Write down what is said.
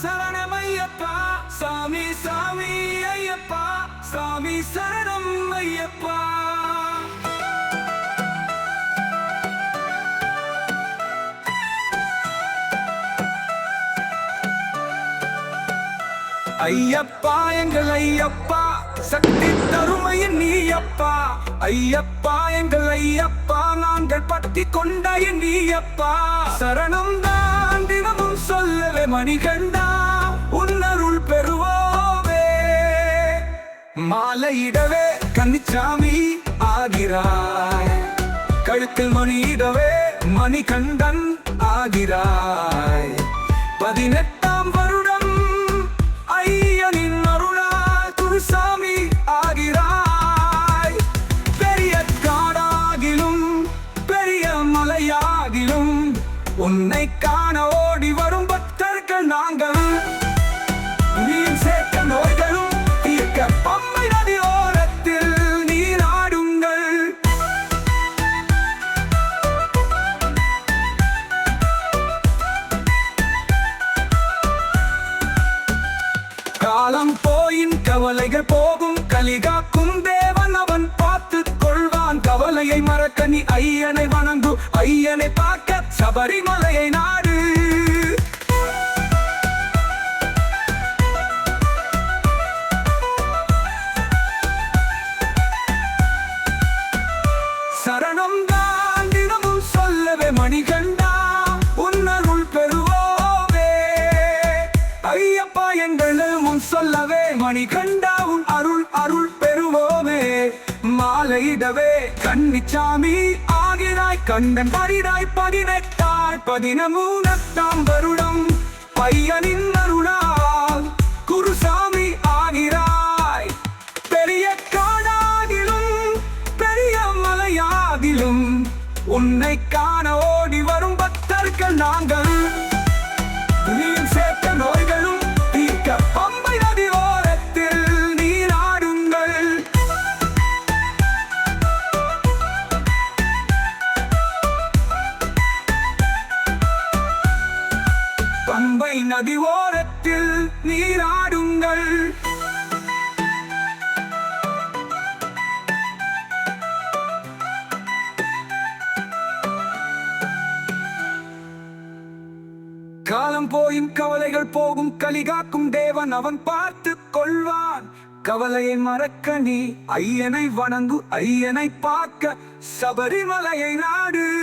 சரணம் ஐயப்பா சாமி சாமி ஐயப்பா சாமி சரணம் ஐயப்பா. ஐயப்பா எங்கள் ஐயப்பா சக்தி தருமையின் நீயப்பா. ஐயப்பா எங்கள் ஐயப்பா நாங்கள் பத்தி கொண்டாய நீயப்பா. சரணம் தான் தினமும் சொல்லவே மணிகண்டா. மாலையிடவே கன்னிச்சாமி ஆகிறாய். கழுத்தில் மணியிடவே மணிகண்டன் ஆகிறாய். பதினெட்டாம் வருடம் ஐயனின் அருணா துருசாமி ஆகிறாய். பெரிய காடாகிலும் பெரிய மலையாகிலும் உன்னை காண ஓடி வரும் பக்தர்கள் நாங்கள். காலம் போயின் கவலைகள் போகும். கலிகாக்கும் தேவன் அவன் பார்த்து கொள்வான். கவலையை மறக்க நீ ஐயனை வணங்கு. ஐயனை பார்க்க சபரிமலையை நாடு. மாலையிடவே கன்னிச்சாமி ஆகிறாய் கண்டன் பரிடாய் பதினெட்டாய் பதினமூனத்தாம் வருடம். பையனின் அருளால் குருசாமி ஆகிறாய். பெரிய காடாகிலும் பெரிய மலையாகிலும் உன்னை காண ஓடி வரும் பக்தர்கள் நாங்கள். நீர் பம்பை நதி ஓரத்தில் நீராடுங்கள். காலம் போயும் கவலைகள் போகும் கலிகாக்கும் தேவன் அவன் பார்த்து கொள்வான். கவலையை மறக்க நீ ஐயனை வணங்கு ஐயனை பார்க்க சபரிமலையை நாடு.